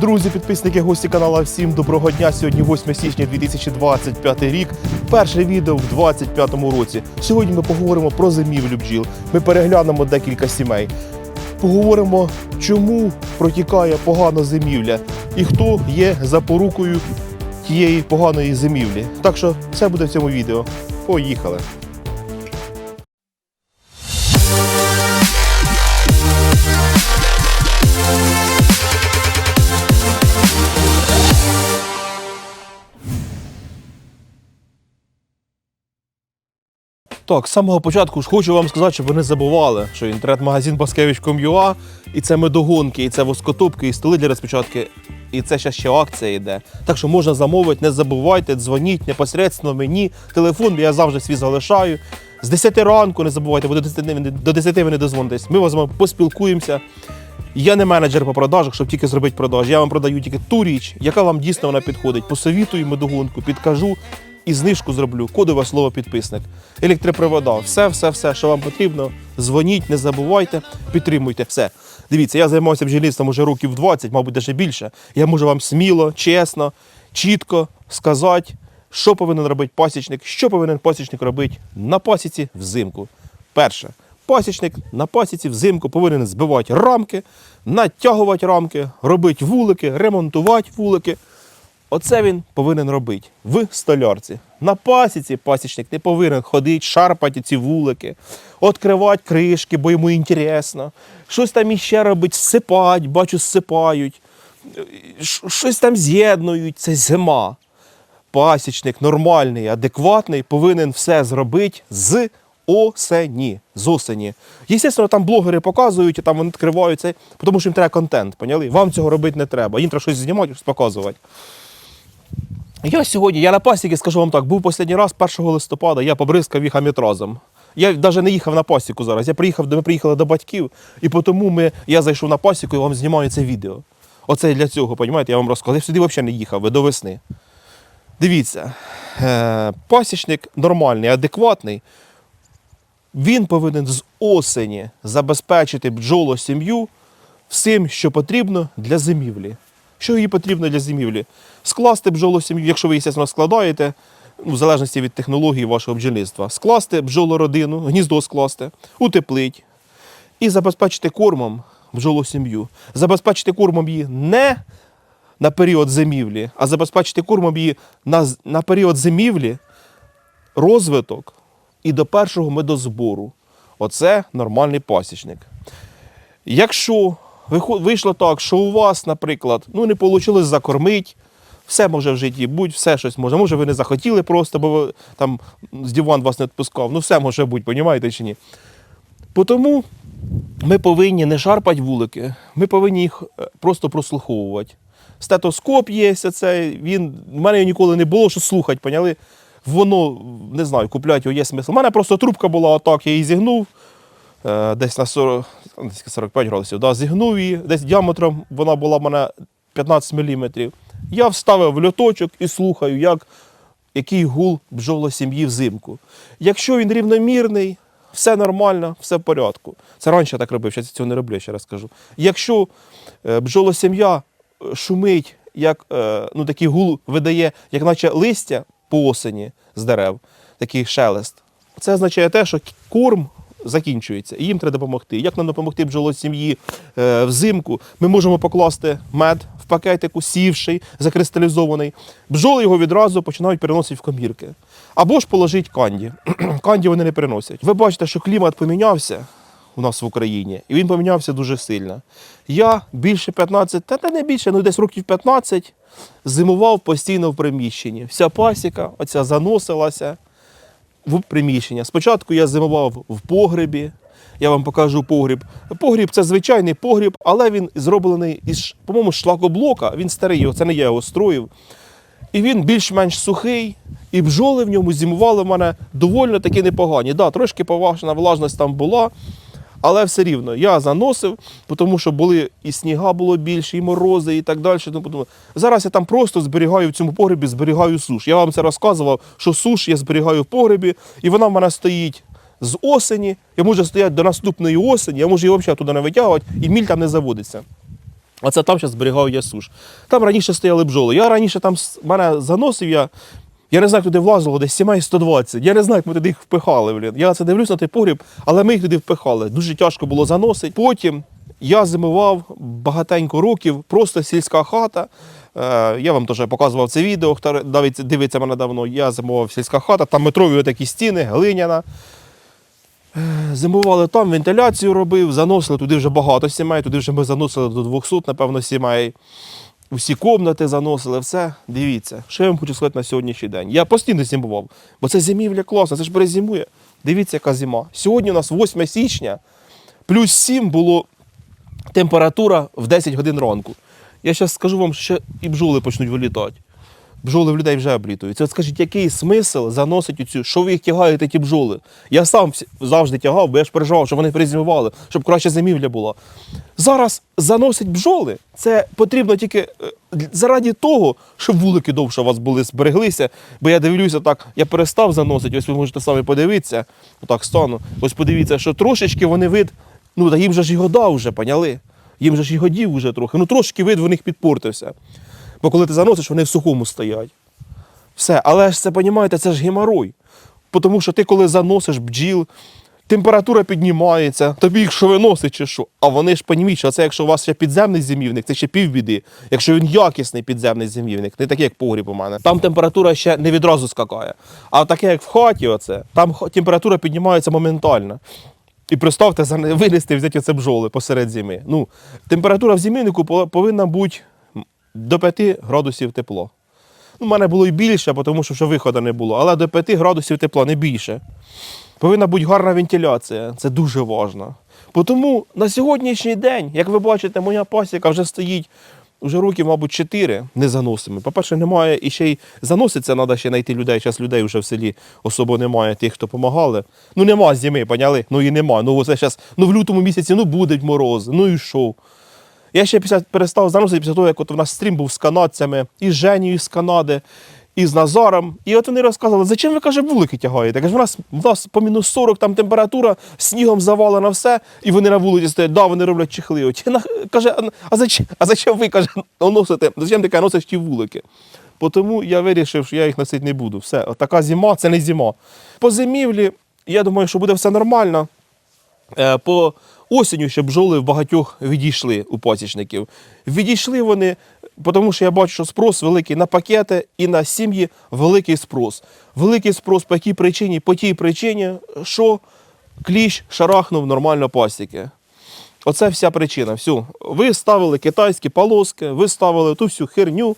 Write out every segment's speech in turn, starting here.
Друзі, підписники, гості каналу, всім доброго дня. Сьогодні 8 січня 2025 рік. Перше відео в 2025 році. Сьогодні ми поговоримо про зимівлю бджіл. Ми переглянемо декілька сімей. Поговоримо, чому протікає погана зимівля і хто є запорукою тієї поганої зимівлі. Так що все буде в цьому відео. Поїхали! Так, з самого початку ж хочу вам сказати, щоб ви не забували, що інтернет-магазин Баскевич.com.ua і це медогонки, і це воскотопки, і столи для розпечатки. І це ще ще акція йде. Так що можна замовити, не забувайте, дзвоніть непосередньо мені. Телефон я завжди свій залишаю. З 10 ранку не забувайте, бо до 10, не- до 10 ви не дозвонитесь. Ми вами поспілкуємося. Я не менеджер по продажах, щоб тільки зробити продаж. Я вам продаю тільки ту річ, яка вам дійсно вона підходить. Посовітую медогонку, підкажу і знижку зроблю. Кодове слово підписник. Електропривода, все, все, все, що вам потрібно. Дзвоніть, не забувайте, підтримуйте. Все. Дивіться, я займаюся бджільництвом уже років 20, мабуть, навіть більше. Я можу вам сміло, чесно, чітко сказати, що повинен робити пасічник, що повинен пасічник робити на пасіці взимку. Перше. Пасічник на пасіці взимку повинен збивати рамки, натягувати рамки, робити вулики, ремонтувати вулики. Оце він повинен робити в столярці. На пасіці пасічник не повинен ходити, шарпати ці вулики, відкривати кришки, бо йому інтересно. Щось там іще робить, сипать, бачу, сипають, щось там з'єднують. Це зима. Пасічник нормальний, адекватний, повинен все зробити з осені. З осені. Єстественно, там блогери показують, і там вони відкривають це, тому що їм треба контент, поняли? Вам цього робити не треба. Їм треба щось знімати, щось показувати. Я сьогодні, я на пасіки, скажу вам так, був останній раз 1 листопада, я побризкав їх амітразом. Я навіть не їхав на пасіку зараз. Я приїхав, ми приїхали до батьків, і тому ми, я зайшов на пасіку і вам знімаю це відео. Оце для цього, розумієте, я вам розказав. Я сюди взагалі не їхав, ви до весни. Дивіться, е, пасічник нормальний, адекватний. Він повинен з осені забезпечити бджолу сім'ю всім, що потрібно для зимівлі. Що їй потрібно для зимівлі? Скласти бджолу сім'ю, якщо ви, звісно, складаєте, ну, в залежності від технології вашого бджільництва, скласти бджолородину, гніздо скласти, утеплить і забезпечити кормом бджолу сім'ю. Забезпечити кормом її не на період зимівлі, а забезпечити кормом її на, на період зимівлі, розвиток і до першого медозбору. Оце нормальний пасічник. Якщо вийшло так, що у вас, наприклад, ну не вийшло закормити, все може в житті бути, все щось може. Може, ви не захотіли просто, бо ви, там з диван вас не відпускав. Ну, все може бути, розумієте чи ні? Тому ми повинні не шарпати вулики, ми повинні їх е, просто прослуховувати. Стетоскоп є, це, він, в мене ніколи не було, що слухати, поняли? Воно, не знаю, купляти його є смисл. У мене просто трубка була отак, я її зігнув, е, десь на 40, там десь 45 градусів. Да, зігнув її, десь діаметром вона була в мене 15 мм. Я вставив льоточок і слухаю, як, який гул бджола сім'ї взимку. Якщо він рівномірний, все нормально, все в порядку. Це раніше я так робив, зараз цього не роблю, ще раз скажу. Якщо е, бджолосім'я е, шумить, як е, ну, такий гул видає, як наче листя по осені з дерев, такий шелест, це означає те, що корм закінчується, і їм треба допомогти. Як нам допомогти бджолосім'ї е, взимку? Ми можемо покласти мед в пакетику, сівший, закристалізований. Бджоли його відразу починають переносити в комірки. Або ж положити канді. канді вони не переносять. Ви бачите, що клімат помінявся у нас в Україні, і він помінявся дуже сильно. Я більше 15, та та не більше, ну десь років 15 зимував постійно в приміщенні. Вся пасіка оця заносилася в приміщення. Спочатку я зимував в погребі. Я вам покажу погріб. Погріб це звичайний погріб, але він зроблений із, по-моєму, шлакоблока. Він старий, це не я його строїв. І він більш-менш сухий, і бджоли в ньому зимували в мене доволі таки непогані. Да, трошки поважна влажність там була, але все рівно я заносив, тому що були і сніга було більше, і морози, і так далі. Зараз я там просто зберігаю в цьому погребі, зберігаю суш. Я вам це розказував, що суш я зберігаю в погребі, і вона в мене стоїть з осені, я можу стояти до наступної осені, я можу її взагалі туди не витягувати, і міль там не заводиться. А це там зараз зберігав я суш. Там раніше стояли бджоли. Я раніше там мене заносив я. Я не знаю, як туди влазило, десь сімей 120. Я не знаю, як ми туди їх впихали. Блін. Я це дивлюсь на той погріб, але ми їх туди впихали. Дуже тяжко було заносити. Потім я зимував багатенько років, просто сільська хата. Е, я вам теж показував це відео, хто навіть дивиться мене давно. Я зимував сільська хата, там метрові такі стіни, глиняна. Зимували там, вентиляцію робив, заносили туди вже багато сімей, туди вже ми заносили до 200, напевно, сімей. Усі комнати заносили, все. Дивіться, що я вам хочу сказати на сьогоднішній день. Я постійно зимував, бо це зимівля класна, це ж перезимує. Дивіться, яка зима. Сьогодні у нас 8 січня, плюс 7 було температура в 10 годин ранку. Я зараз скажу вам, що і бджоли почнуть вилітати. Бджоли в людей вже облітуються. От скажіть, який смисл заносить цю, що ви їх тягаєте, ті бджоли? Я сам завжди тягав, бо я ж переживав, щоб вони призимували, щоб краще зимівля була. Зараз заносить бджоли. Це потрібно тільки е, заради того, щоб вулики довше у вас були, збереглися. Бо я дивлюся так, я перестав заносити, ось ви можете самі подивитися. Отак стану. Ось подивіться, що трошечки вони вид, ну та їм же ж і года вже, поняли? Їм же ж і годів вже трохи. Ну трошки вид в них підпортився. Бо коли ти заносиш, вони в сухому стоять. Все, але ж це, розумієте, це ж геморой. Тому що ти, коли заносиш бджіл, температура піднімається, тобі їх що виносить чи що. А вони ж розуміють, що це якщо у вас ще підземний зимівник, це ще півбіди. Якщо він якісний підземний зимівник, не такий, як погріб у мене. Там температура ще не відразу скакає. А таке, як в хаті, оце, там температура піднімається моментально. І представте, винести взяти оце бджоли посеред зими. Ну, температура в зимівнику повинна бути до 5 градусів тепло. У мене було і більше, тому що вже виходу не було, але до 5 градусів тепла, не більше. Повинна бути гарна вентиляція, це дуже важливо. Тому на сьогоднішній день, як ви бачите, моя пасіка вже стоїть вже років, мабуть, 4 незаносими. По-перше, немає і ще й заноситься, треба ще знайти людей. Зараз людей вже в селі особо немає, тих, хто допомагали. Ну нема зими, поняли? Ну і нема. Ну оце зараз, ну в лютому місяці ну будуть морози, ну і що? Я ще після, перестав заносити після того, як от у нас стрім був з канадцями, і з Женією з Канади, і з Назаром. І от вони розказували, зачем ви каже, вулики тягаєте? Я кажу, у нас, у нас по мінус 40 там температура, снігом завалено все, і вони на вулиці стоять, да, вони роблять чехли. От, на- каже, а, зачем, а зачем ви каже, носите? Зачем ти каже, носиш ті вулики? Тому я вирішив, що я їх носити не буду. Все, от така зима це не зима. По зимівлі, я думаю, що буде все нормально. Е, По осінню ще бджоли в багатьох відійшли у пасічників. Відійшли вони, тому що я бачу, що спрос великий на пакети і на сім'ї великий спрос. Великий спрос по якій причині? По тій причині, що кліщ шарахнув нормально пасіки. Оце вся причина. Всю. Ви ставили китайські полоски, ви ставили ту всю херню,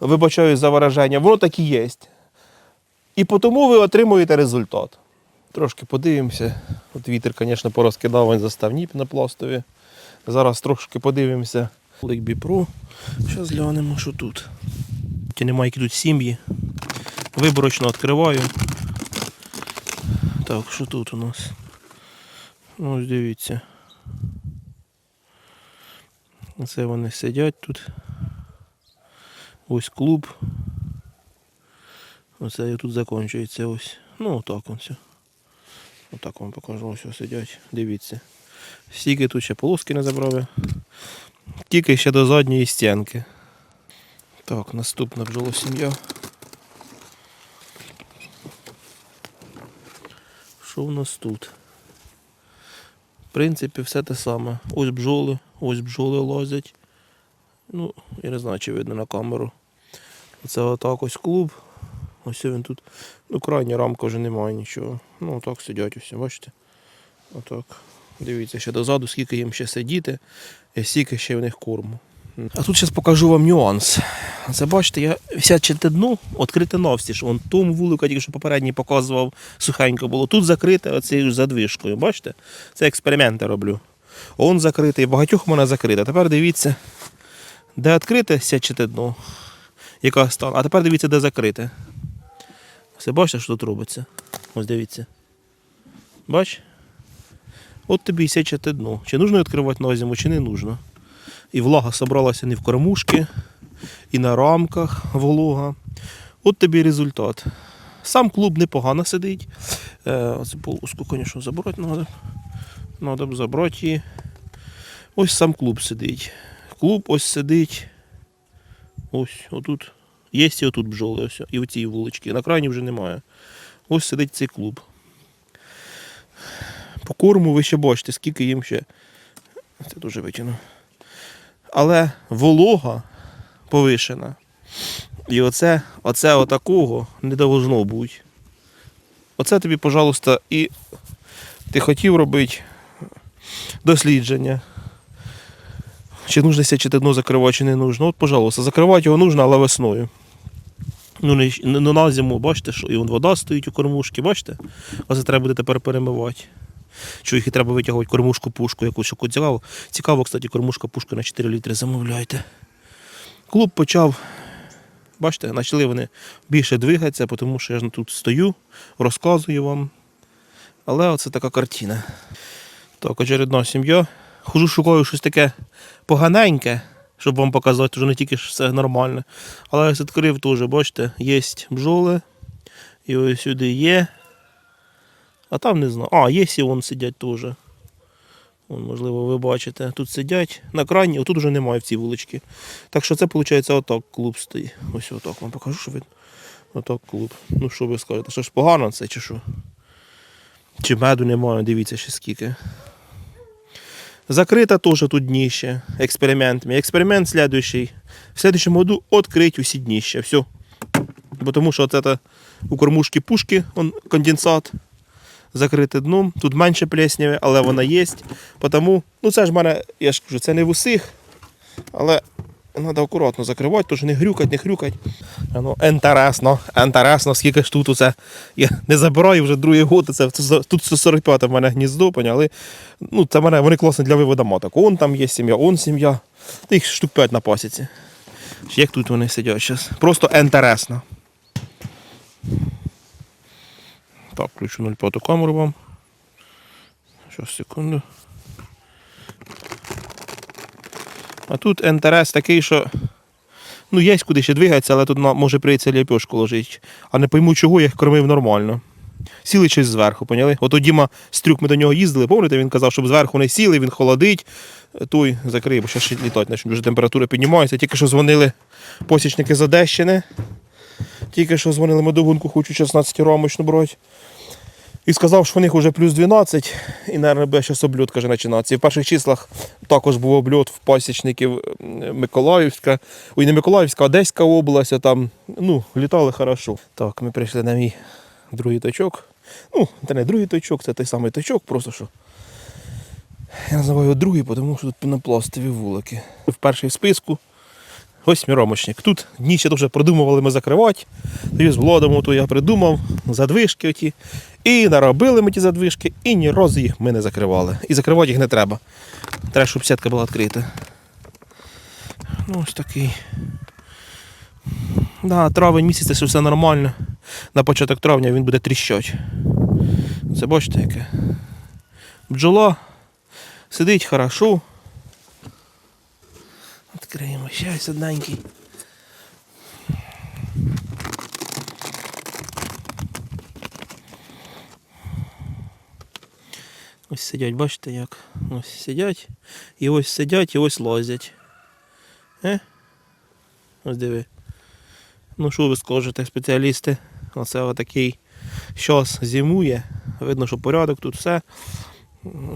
вибачаю за вираження, воно так і є. І тому ви отримуєте результат. Трошки подивимося. От вітер, звісно, порозкидав він заставні пінопластові. Зараз трошки подивимося. Лик Біпро. Зараз глянемо, що тут. Ті немає, які тут сім'ї. Виборочно відкриваю. Так, що тут у нас? Ну, Ось дивіться. Це вони сидять тут. Ось клуб. Оце тут закінчується ось. Ну, отак он все. Отак вам покажу, ось сидять. Дивіться. Стільки тут ще полоски не забрав. Тільки ще до задньої стінки. Так, наступна бджолосім'я. Що в нас тут? В принципі, все те саме. Ось бджоли, ось бджоли лазять. Ну, я не знаю, чи видно на камеру. Це отак ось клуб. Ось він тут. Ну, крайня рамка вже немає нічого. Ну, отак сидять усі, бачите? Отак. Дивіться ще дозаду, скільки їм ще сидіти, і скільки ще в них корму. А тут зараз покажу вам нюанс. Це бачите, я сядчите дно, відкрите навстіж. Вон тому вулику, тільки що попередній показував, сухенько було. Тут закрите оцією задвижкою. Бачите? Це експерименти роблю. Он закритий, багатьох у мене закрите. Тепер дивіться, де відкрите сядчите дно, яка стан. А тепер дивіться, де закрите. Все бачите, що тут робиться? Ось дивіться. Бач? От тобі і сячете дно. Чи нужно відкривати на зиму, чи не нужно. І влага собралася не в кормушки, і на рамках волога. От тобі результат. Сам клуб непогано сидить. Е, Це полоску, звісно, забрати треба. Треба б забрати її. Ось сам клуб сидить. Клуб ось сидить. Ось, отут. Є і отут бджоли, ось, і в цій вуличці. На крайній вже немає. Ось сидить цей клуб. По корму ви ще бачите, скільки їм ще. Це дуже витягну. Але волога повишена. І оце, оце отакого не должно бути. Оце тобі, пожалуйста, і ти хотів робити дослідження. Чи нужно сячити дно закривати, чи не нужно. От, пожалуйста, закривати його нужно, але весною. Ну, не, не на зиму, бачите, що і вон вода стоїть у кормушці, бачите? А це треба буде тепер перемивати. Що їх і треба витягувати кормушку пушку якусь цікаво. Цікаво, кстати, кормушка пушка на 4 літри замовляйте. Клуб почав, бачите, почали вони більше двигатися, тому що я ж тут стою, розказую вам. Але оце така картина. Так, очередна сім'я. Хожу, шукаю щось таке поганеньке, щоб вам показати, що не тільки ж все нормально. Але ось відкрив теж, бачите, є бджоли. І ось сюди є. А там не знаю. А, є і вон сидять теж. Вон, можливо, ви бачите. Тут сидять на крані, отут вже немає в цій вуличці. Так що це виходить отак клуб стоїть. Ось отак вам покажу, що він. Отак клуб. Ну що ви скажете? Що ж погано це чи що? Чи меду немає, дивіться ще скільки. Закрита теж тут днище экспериментами. Експеримент следующий. В следующем году открыть усі дніща. Все. Потому тому що це у кормушки пушки, он конденсат. Закрите дном. Тут менше плесневе, але вона є. Тому, ну це ж в мене, я ж кажу, це не в усіх, але треба акуратно закривати, тож не грюкать, не хрюкать. Ну, інтересно, інтересно, скільки ж тут оце. Я не забираю вже другий год, це, тут 145 в мене гніздо, поняли? Ну, це мене, вони класні для виводу маток. Он там є сім'я, он сім'я. Їх штук 5 на пасіці. Як тут вони сидять зараз? Просто інтересно. Так, включу 0,5 камеру вам. Зараз, секунду. А тут інтерес такий, що ну, є куди ще двигатися, але тут може прийти ліпьошку ложити. А не пойму, чого я їх кормив нормально. Сіли щось зверху, поняли? От Діма Стрюк ми до нього їздили, пам'ятаєте, він казав, щоб зверху не сіли, він холодить. Той закриє, бо ще літати почне, дуже температура піднімається. Тільки що дзвонили посічники з Одещини. Тільки що дзвонили медовунку, хочу 16 рамочну брати. І сказав, що в них вже плюс 12, і, мабуть, буде зараз обльот каже, починатися. І в перших числах також був обльот в пасічників Миколаївська, ой, не Миколаївська, Одеська область, а там ну, літали хорошо. Так, ми прийшли на мій другий точок. Ну, це не другий точок, це той самий точок, просто що. Я називаю його другий, тому що тут пінопластові вулики. В перший в списку. Ось міромочник. Тут ще дуже продумували ми закривати. Тоді з Владом то я придумав задвижки оті. І наробили ми ті задвижки, і ні разу їх ми не закривали. І закривати їх не треба. Треба, щоб сітка була відкрита. Ну, ось такий. Да, травень місяць це все нормально. На початок травня він буде тріщати. Це бачите яке. Бджола сидить хорошо. Відкриємо ось одненький. Ось сидять, бачите як? Ось сидять. І ось сидять, і ось лазять. Е? Ось диви. Ну що ви скажете, спеціалісти? Оце отакий щас зимує. Видно, що порядок тут все.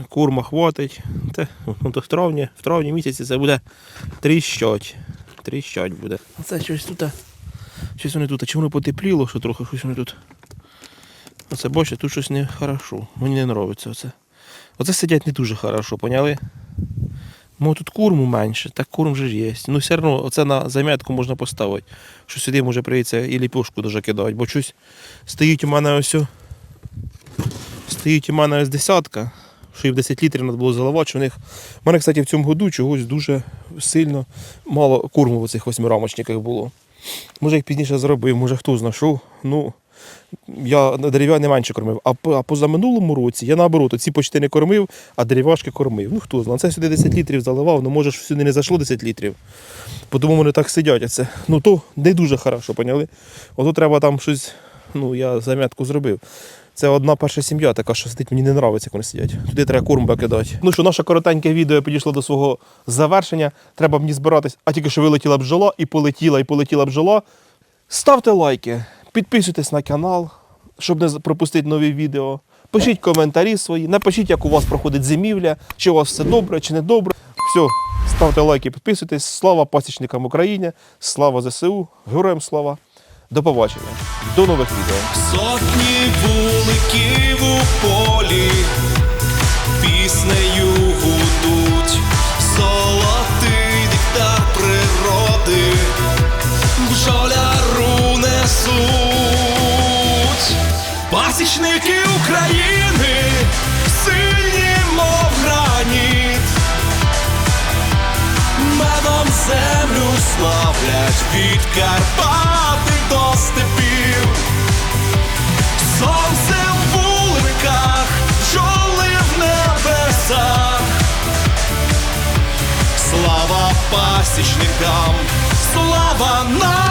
Курма хватить. Те, ну, то в травні, в травні місяці це буде тріщать. Тріщать буде. Оце щось тут. Щось вони тут. Чи воно потепліло, що трохи щось вони тут. Оце бачите, тут щось не хорошо. Мені не подобається оце. Оце сидять не дуже хорошо, поняли? Мо тут курму менше, так курм же ж є. Ну все одно оце на зам'ятку можна поставити. Що сюди може прийти і ліпушку дуже кидати, бо щось стоїть у мене ось. Стоїть у мене ось десятка, що і в 10 літрів треба було заливати, в них. У мене, кстати, в цьому году чогось дуже сильно мало курму в цих восьмирамочниках було. Може їх пізніше зробив, може хто знайшов. Ну, я на дерев'яні менше кормив. А, а позаминулому році я наоборот, ці почти не кормив, а дерев'яшки кормив. Ну хто знає, це сюди 10 літрів заливав, ну може сюди не зайшло 10 літрів. Бо Тому вони так сидять. а Це. Ну то не дуже хорошо, поняли? Ото треба там щось, ну я зам'ятку зробив. Це одна перша сім'я, така, що сидить, мені не подобається, як вони сидять. Туди треба корм кидати. Ну що, наше коротеньке відео підійшло до свого завершення. Треба мені збиратись, а тільки що вилетіла бджола, і полетіла, і полетіла бджола. Ставте лайки, підписуйтесь на канал, щоб не пропустити нові відео. Пишіть коментарі свої, напишіть, як у вас проходить зимівля, чи у вас все добре, чи не добре. Все, ставте лайки, підписуйтесь. Слава пасічникам України, слава ЗСУ, героям слава. До побачення. До нових відео. Вуликів у полі піснею гудуть, золотий диктар природи, бжоляру несуть. Пасічники України, Пасічникам, слава нам!